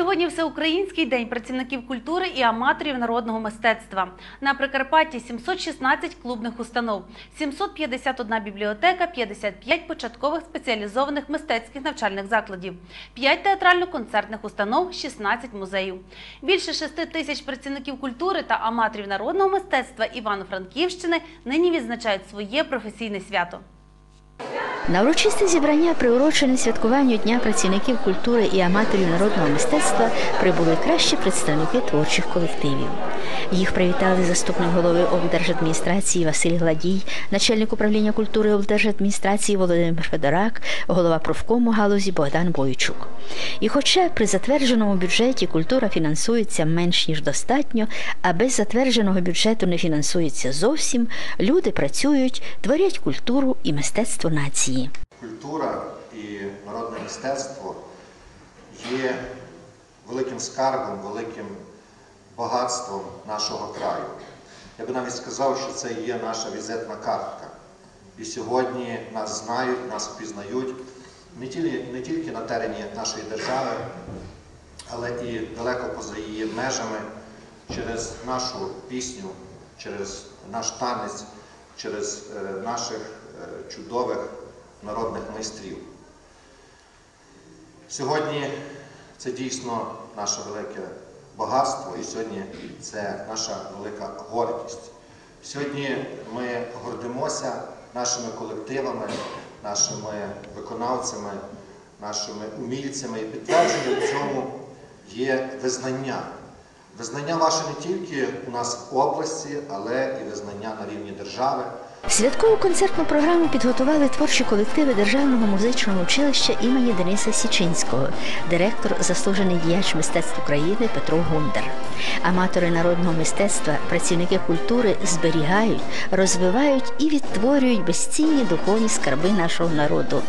Сьогодні всеукраїнський день працівників культури і аматорів народного мистецтва. На Прикарпатті 716 клубних установ, 751 бібліотека, 55 початкових спеціалізованих мистецьких навчальних закладів, 5 театрально-концертних установ, 16 музеїв. Більше 6 тисяч працівників культури та аматорів народного мистецтва Івано-Франківщини нині відзначають своє професійне свято. На урочисте зібрання, приурочене святкуванню Дня працівників культури і аматорів народного мистецтва, прибули кращі представники творчих колективів. Їх привітали заступник голови облдержадміністрації Василь Гладій, начальник управління культури облдержадміністрації Володимир Федорак, голова профкому галузі Богдан Бойчук. І хоча при затвердженому бюджеті культура фінансується менш ніж достатньо, а без затвердженого бюджету не фінансується зовсім, люди працюють, творять культуру і мистецтво нації. Культура і народне мистецтво є великим скарбом, великим багатством нашого краю. Я би навіть сказав, що це є наша візитна картка. І сьогодні нас знають, нас впізнають не тільки, не тільки на терені нашої держави, але і далеко поза її межами через нашу пісню, через наш танець, через е, наших е, чудових народних майстрів. Сьогодні це дійсно наше велике багатство і сьогодні це наша велика гордість. Сьогодні ми гордимося нашими колективами, нашими виконавцями, нашими умільцями. І підтвердженням цьому є визнання. Визнання ваше не тільки у нас в області, але і визнання на рівні держави. Святкову концертну програму підготували творчі колективи Державного музичного училища імені Дениса Січинського, директор, заслужений діяч мистецтв України Петро Гундар. Аматори народного мистецтва, працівники культури зберігають, розвивають і відтворюють безцінні духовні скарби нашого народу.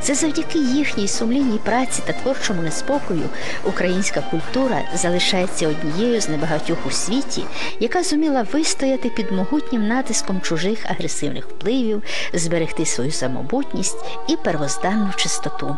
Це завдяки їхній сумлінній праці та творчому неспокою українська культура залишається однією з небагатьох у світі, яка зуміла вистояти під могутнім натиском чужих агресивних впливів, зберегти свою самобутність і первозданну чистоту.